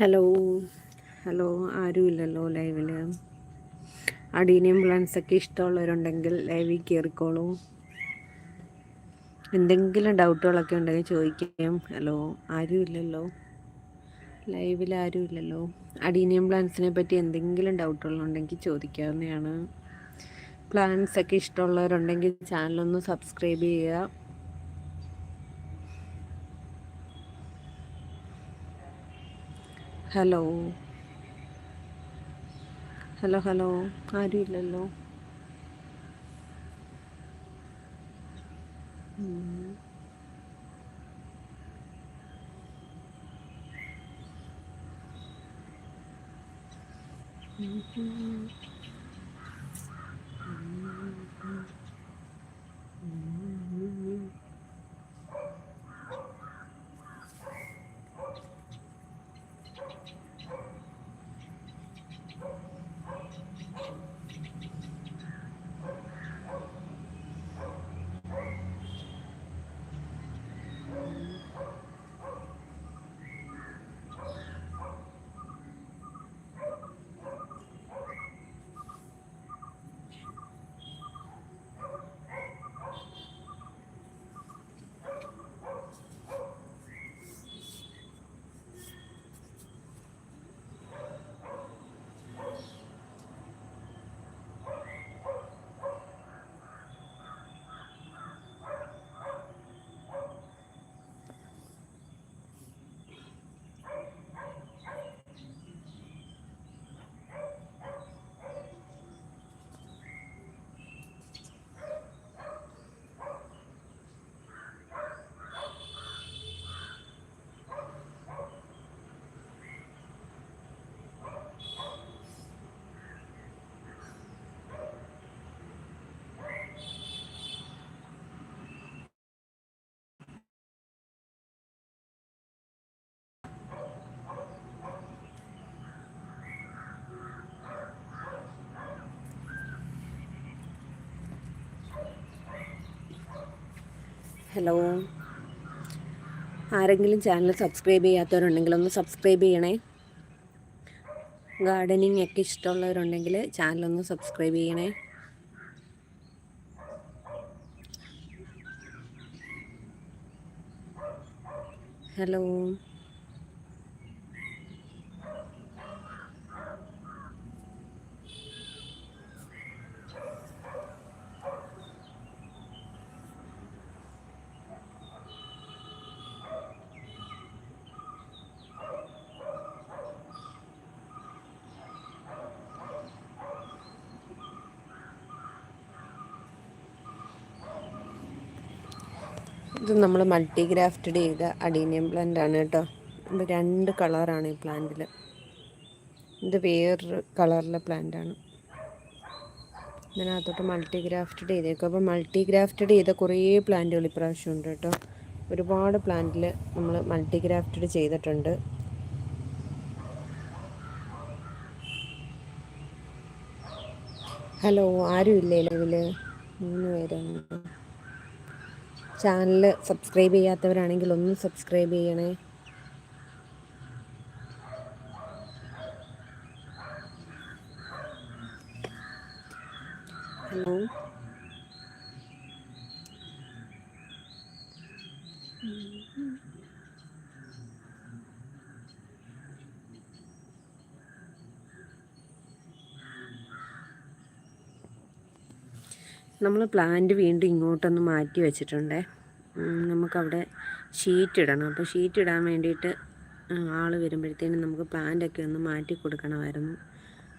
Hello hello ആരുമില്ലല്ലോ ലൈവിൽ adenium പ്ലാൻസൊക്കെ ഇഷ്ടമുള്ളവരുണ്ടെങ്കിൽ ലൈവിൽ കയറിക്കോളൂ എന്തെങ്കിലും ഡൗട്ടുകളൊക്കെ ഉണ്ടെങ്കിൽ ചോദിക്കാം ഹലോ ആരുമില്ലല്ലോ ലൈവിൽ ആരുമില്ലല്ലോ അടീനിയം പ്ലാൻസിനെ പറ്റി എന്തെങ്കിലും ഡൗട്ടുകളുണ്ടെങ്കിൽ ചോദിക്കാവുന്നതാണ്. പ്ലാൻസൊക്കെ ഇഷ്ടമുള്ളവരുണ്ടെങ്കിൽ ചാനലൊന്ന് സബ്സ്ക്രൈബ് ചെയ്യുക. ഹലോ. Hello hello. ആരും ഇല്ലല്ലോ Mm-hmm. ഹലോ. ആരെങ്കിലും ചാനൽ സബ്സ്ക്രൈബ് ചെയ്യാത്തവരുണ്ടെങ്കിൽ ഒന്ന് സബ്സ്ക്രൈബ് ചെയ്യണേ. ഗാർഡനിങ് ഒക്കെ ഇഷ്ടമുള്ളവരുണ്ടെങ്കിൽ ചാനലൊന്ന് സബ്സ്ക്രൈബ് ചെയ്യണേ. ഹലോ. ഇത് നമ്മൾ മൾട്ടി ഗ്രാഫ്റ്റഡ് ചെയ്ത അഡീനിയം പ്ലാന്റ് ആണ് കേട്ടോ. ഇത് രണ്ട് കളറാണ് ഈ പ്ലാന്റിൽ ഇത് വേറൊരു കളറിലെ പ്ലാന്റാണ് ഇതിനകത്തോട്ട് മൾട്ടി ഗ്രാഫ്റ്റഡ് ചെയ്തേക്കും. അപ്പോൾ മൾട്ടി ഗ്രാഫ്റ്റഡ് ചെയ്ത കുറേ പ്ലാന്റുകൾ ഇപ്രാവശ്യം ഉണ്ട് കേട്ടോ. ഒരുപാട് പ്ലാന്റിൽ നമ്മൾ മൾട്ടി ഗ്രാഫ്റ്റഡ് ചെയ്തിട്ടുണ്ട്. ഹലോ ആരും ഇല്ലേ ലൈവിൽ മൂന്ന് പേരാണ് ചാനൽ സബ്സ്ക്രൈബ് ചെയ്യാത്തവരാണെങ്കിൽ ഒന്ന് സബ്സ്ക്രൈബ് ചെയ്യണേ. ഹലോ. നമ്മൾ പ്ലാന്റ് വീണ്ടും ഇങ്ങോട്ടൊന്ന് മാറ്റി വെച്ചിട്ടുണ്ടേ. നമുക്കവിടെ ഷീറ്റ് ഇടണം. അപ്പോൾ ഷീറ്റ് ഇടാൻ വേണ്ടിയിട്ട് ആൾ വരുമ്പോഴത്തേനും നമുക്ക് പ്ലാന്റൊക്കെ ഒന്ന് മാറ്റി കൊടുക്കണമായിരുന്നു.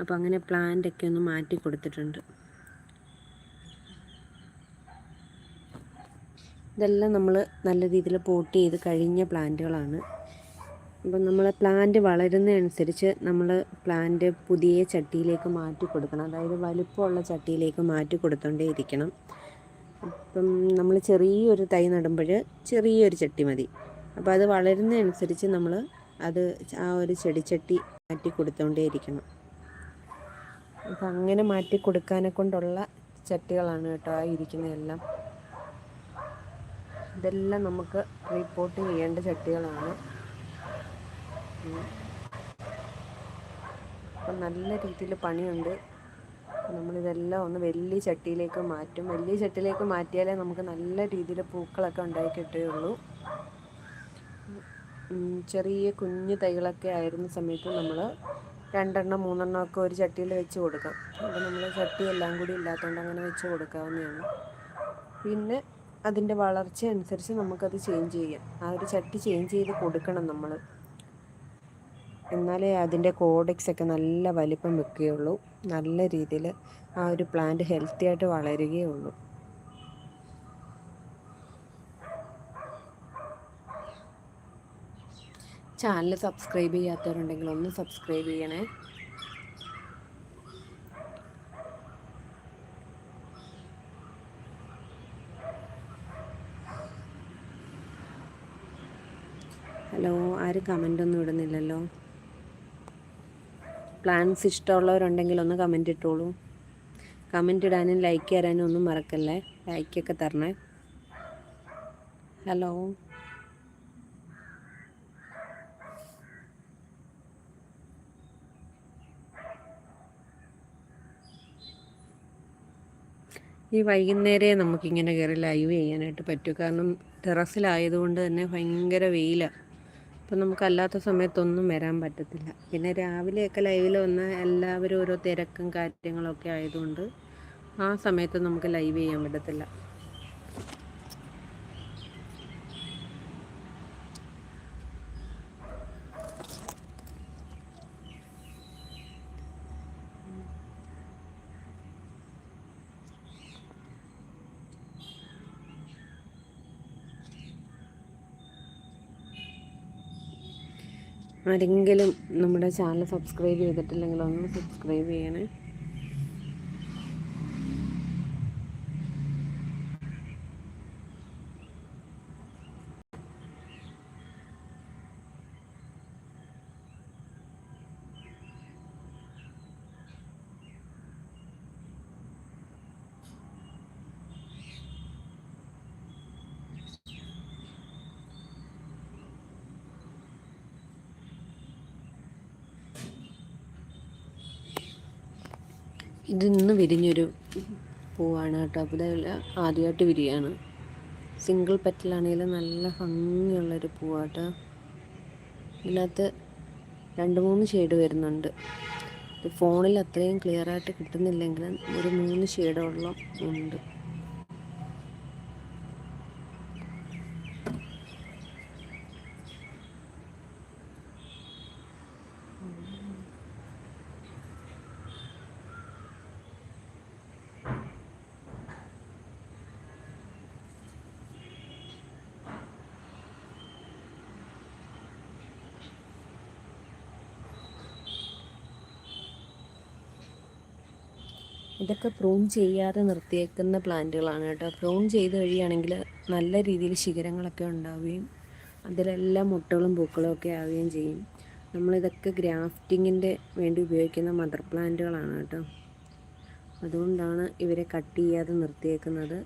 അപ്പോൾ അങ്ങനെ പ്ലാന്റൊക്കെ ഒന്ന് മാറ്റി കൊടുത്തിട്ടുണ്ട്. ഇതെല്ലാം നമ്മൾ നല്ല രീതിയിൽ പോട്ട് ചെയ്ത് കഴിഞ്ഞ പ്ലാന്റുകളാണ് അപ്പം നമ്മൾ പ്ലാന്റ് വളരുന്നതനുസരിച്ച് നമ്മൾ പ്ലാന്റ് പുതിയ ചട്ടിയിലേക്ക് മാറ്റി കൊടുക്കണം. അതായത് വലുപ്പമുള്ള ചട്ടിയിലേക്ക് മാറ്റി കൊടുത്തോണ്ടേ ഇരിക്കണം അപ്പം നമ്മൾ ചെറിയൊരു തൈ നടുമ്പോൾ ചെറിയൊരു ചട്ടി മതി. അപ്പോൾ അത് വളരുന്നതനുസരിച്ച് നമ്മൾ അത് ആ ഒരു ചെടിച്ചട്ടി മാറ്റി കൊടുത്തോണ്ടേ ഇരിക്കണം അപ്പം അങ്ങനെ മാറ്റി കൊടുക്കാനെ കൊണ്ടുള്ള ചട്ടികളാണ് കേട്ടോ ആ ഇരിക്കുന്നതെല്ലാം. ഇതെല്ലാം നമുക്ക് റിപ്പോർട്ട് ചെയ്യേണ്ട ചട്ടികളാണ്. അപ്പം നല്ല രീതിയിൽ പണിയുണ്ട്. നമ്മളിതെല്ലാം ഒന്ന് വലിയ ചട്ടിയിലേക്ക് മാറ്റും. വലിയ ചട്ടിയിലേക്ക് മാറ്റിയാലേ നമുക്ക് നല്ല രീതിയിൽ പൂക്കളൊക്കെ ഉണ്ടായി കിട്ടുകയുള്ളൂ. ചെറിയ കുഞ്ഞു തൈകളൊക്കെ ആയിരുന്ന സമയത്ത് നമ്മൾ രണ്ടെണ്ണം മൂന്നെണ്ണം ഒക്കെ ഒരു ചട്ടിയിൽ വെച്ച് കൊടുക്കാം. അപ്പോൾ നമ്മൾ ചട്ടി എല്ലാം കൂടി ഇല്ലാത്തതുകൊണ്ട് അങ്ങനെ വെച്ച് കൊടുക്കാവുന്നതാണ്. പിന്നെ അതിന്റെ വളർച്ച അനുസരിച്ച് നമുക്കത് ചേഞ്ച് ചെയ്യാം. ആ ഒരു ചട്ടി ചേഞ്ച് ചെയ്ത് കൊടുക്കണം നമ്മൾ. എന്നാലേ അതിന്റെ കോഡെക്സ് ഒക്കെ നല്ല വലിപ്പം വെക്കുകയുള്ളൂ. നല്ല രീതിയിൽ ആ ഒരു പ്ലാന്റ് ഹെൽത്തി ആയിട്ട് വളരുകയുള്ളൂ. ചാനൽ സബ്സ്ക്രൈബ് ചെയ്യാത്തവരുണ്ടെങ്കിൽ ഒന്ന് സബ്സ്ക്രൈബ് ചെയ്യണേ. ഹലോ ആരും കമന്റ് ഒന്നും ഇടുന്നില്ലല്ലോ. പ്ലാൻസ് ഇഷ്ടമുള്ളവരുണ്ടെങ്കിൽ ഒന്ന് കമന്റ് ഇട്ടോളൂ. കമന്റ് ഇടാനും ലൈക്ക് തരാനും ഒന്നും മറക്കല്ലേ? ലൈക്കൊക്കെ തരണേ. ഹലോ ഈ വൈകുന്നേരം നമുക്കിങ്ങനെ കയറി ലൈവ് ചെയ്യാനായിട്ട് പറ്റും. കാരണം ടെറസിലായതുകൊണ്ട് തന്നെ ഭയങ്കര വെയിലാണ് അപ്പം നമുക്ക് അല്ലാത്ത സമയത്തൊന്നും വരാൻ പറ്റത്തില്ല. പിന്നെ രാവിലെയൊക്കെ ലൈവിൽ വന്ന എല്ലാവരും ഓരോ തിരക്കും കാര്യങ്ങളൊക്കെ ആയതുകൊണ്ട് ആ സമയത്ത് നമുക്ക് ലൈവ് ചെയ്യാൻ പറ്റത്തില്ല. ആരെങ്കിലും നമ്മുടെ ചാനൽ സബ്സ്ക്രൈബ് ചെയ്തിട്ടില്ലെങ്കിൽ ഒന്ന് സബ്സ്ക്രൈബ് ചെയ്യണേ. ഇത് ഇന്ന് വിരിഞ്ഞൊരു പൂവാണ് കേട്ടോ. അപ്പോൾ ഇതല്ല ആദ്യമായിട്ട് വിരിയാണ്. സിംഗിൾ പെറ്റലാണെങ്കിലും നല്ല ഭംഗിയുള്ളൊരു പൂവാട്ടോ. ഇതിനകത്ത് രണ്ട് മൂന്ന് ഷെയ്ഡ് വരുന്നുണ്ട്. ഫോണിൽ അത്രയും ക്ലിയറായിട്ട് കിട്ടുന്നില്ലെങ്കിലും ഒരു മൂന്ന് ഷെയ്ഡോളം ഉണ്ട്. ഇതൊക്കെ പ്രൂൺ ചെയ്യാതെ നിർത്തിയേക്കുന്ന പ്ലാന്റുകളാണ് കേട്ടോ. പ്രൂൺ ചെയ്ത് കഴിയുകയാണെങ്കിൽ നല്ല രീതിയിൽ ശിഖരങ്ങളൊക്കെ ഉണ്ടാവുകയും അതിലെല്ലാം മുട്ടകളും പൂക്കളും ഒക്കെ ആവുകയും ചെയ്യും. നമ്മളിതൊക്കെ ഗ്രാഫ്റ്റിങ്ങിന്റെ വേണ്ടി ഉപയോഗിക്കുന്ന മദർ പ്ലാന്റുകളാണ് കേട്ടോ. അതുകൊണ്ടാണ് ഇവരെ കട്ട് ചെയ്യാതെ നിർത്തിയേക്കുന്നത്.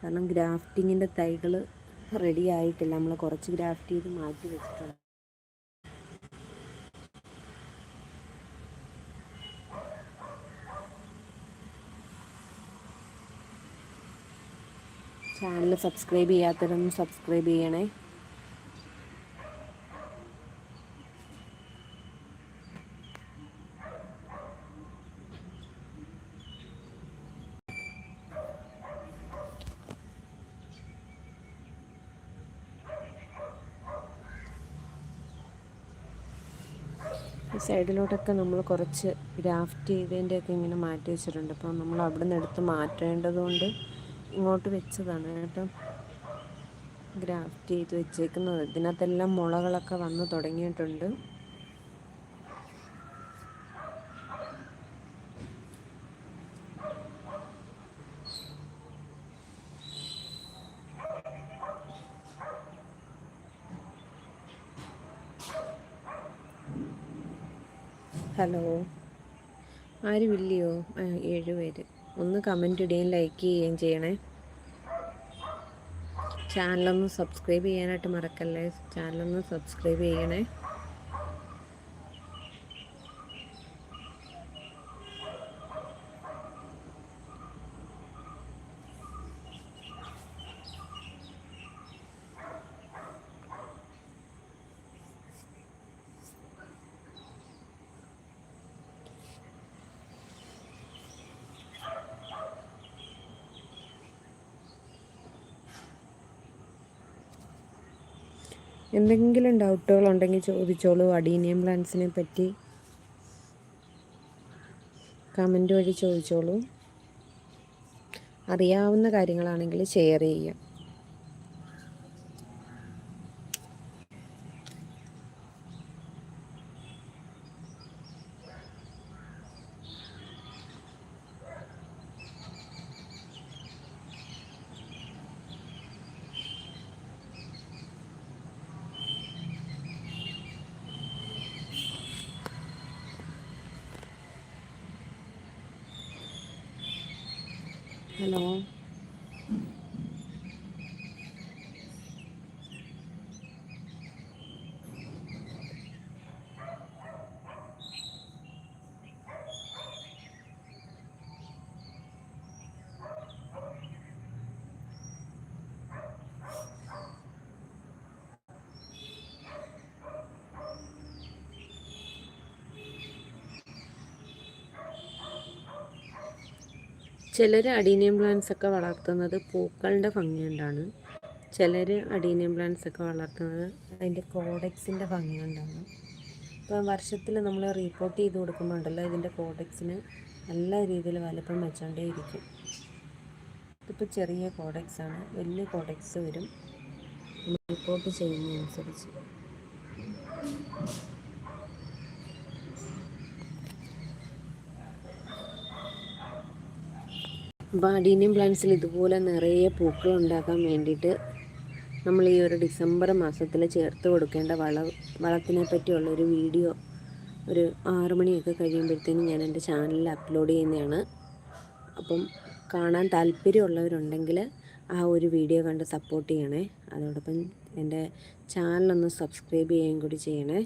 കാരണം ഗ്രാഫ്റ്റിങ്ങിന്റെ തൈകൾ റെഡി ആയിട്ടില്ല. നമ്മൾ കുറച്ച് ഗ്രാഫ്റ്റ് ചെയ്ത് മാറ്റി വെച്ചിട്ടുണ്ട്. ചാനൽ സബ്സ്ക്രൈബ് ചെയ്യാത്തവരൊന്നും സബ്സ്ക്രൈബ് ചെയ്യണേ. സൈഡിലോട്ടൊക്കെ നമ്മൾ കുറച്ച് ഗ്രാഫ്റ്റ് ചെയ്തതിന്റെയൊക്കെ ഇങ്ങനെ മാറ്റി വെച്ചിട്ടുണ്ട്. അപ്പോൾ നമ്മൾ അവിടെ നിന്ന് എടുത്ത് മാറ്റേണ്ടതുകൊണ്ട് ഇങ്ങോട്ട് വെച്ചതാണ് കേട്ടോ. ഗ്രാഫ്റ്റ് ചെയ്ത് വെച്ചേക്കുന്നത്. ഇതിനകത്തെല്ലാം മുളകളൊക്കെ വന്ന് തുടങ്ങിയിട്ടുണ്ട്. ഹലോ. ആരുമില്ലയോ? ഏഴ് പേര് ഒന്ന് കമന്റ് ഇടുകയും ലൈക്ക് ചെയ്യുകയും ചെയ്യണേ. ചാനലൊന്ന് സബ്സ്ക്രൈബ് ചെയ്യാനായിട്ട് മറക്കല്ലേ? ചാനലൊന്ന് സബ്സ്ക്രൈബ് ചെയ്യണേ. എന്തെങ്കിലും ഡൗട്ടുകളുണ്ടെങ്കിൽ ചോദിച്ചോളൂ. അഡീനിയം പ്ലാന്റ്സിനെ പറ്റി കമന്റ് വഴി ചോദിച്ചോളൂ. അറിയാവുന്ന കാര്യങ്ങളാണെങ്കിൽ ഷെയർ ചെയ്യാം ഹലോ ചിലർ അഡീനിയം പ്ലാന്റ്സ് ഒക്കെ വളർത്തുന്നത് പൂക്കളുടെ ഭംഗി കൊണ്ടാണ്. ചിലർ അഡീനിയം പ്ലാന്റ്സ് ഒക്കെ വളർത്തുന്നത് അതിന്റെ കോഡക്സിന്റെ ഭംഗി കൊണ്ടാണ്. ഇപ്പം വർഷത്തിൽ നമ്മൾ റീപ്പോർട്ട് ചെയ്ത് കൊടുക്കുമ്പോണ്ടല്ലോ ഇതിന്റെ കോഡക്സിന് നല്ല രീതിയിൽ വലുപ്പം വെച്ചോണ്ടേ ഇരിക്കും ഇതിപ്പോൾ ചെറിയ കോഡക്സാണ്. വലിയ കോഡക്സ് വരും. റിപ്പോർട്ട് ചെയ്യുന്നതനുസരിച്ച് ബാഡീനിയം പ്ലാന്റ്സിൽ ഇതുപോലെ നിറയെ പൂക്കൾ ഉണ്ടാക്കാൻ വേണ്ടിയിട്ട് നമ്മൾ ഈ ഒരു ഡിസംബർ മാസത്തിൽ ചേർത്ത് കൊടുക്കേണ്ട വള വളത്തിനെ പറ്റിയുള്ളൊരു വീഡിയോ ഒരു ആറ് മണിയൊക്കെ കഴിയുമ്പോഴത്തേനും ഞാൻ എന്റെ ചാനലിൽ അപ്ലോഡ് ചെയ്യുന്നതാണ്. അപ്പം കാണാൻ താല്പര്യമുള്ളവരുണ്ടെങ്കിൽ ആ ഒരു വീഡിയോ കണ്ട് സപ്പോർട്ട് ചെയ്യണേ. അതോടൊപ്പം എന്റെ ചാനലൊന്ന് സബ്സ്ക്രൈബ് ചെയ്യുകയും കൂടി ചെയ്യണേ.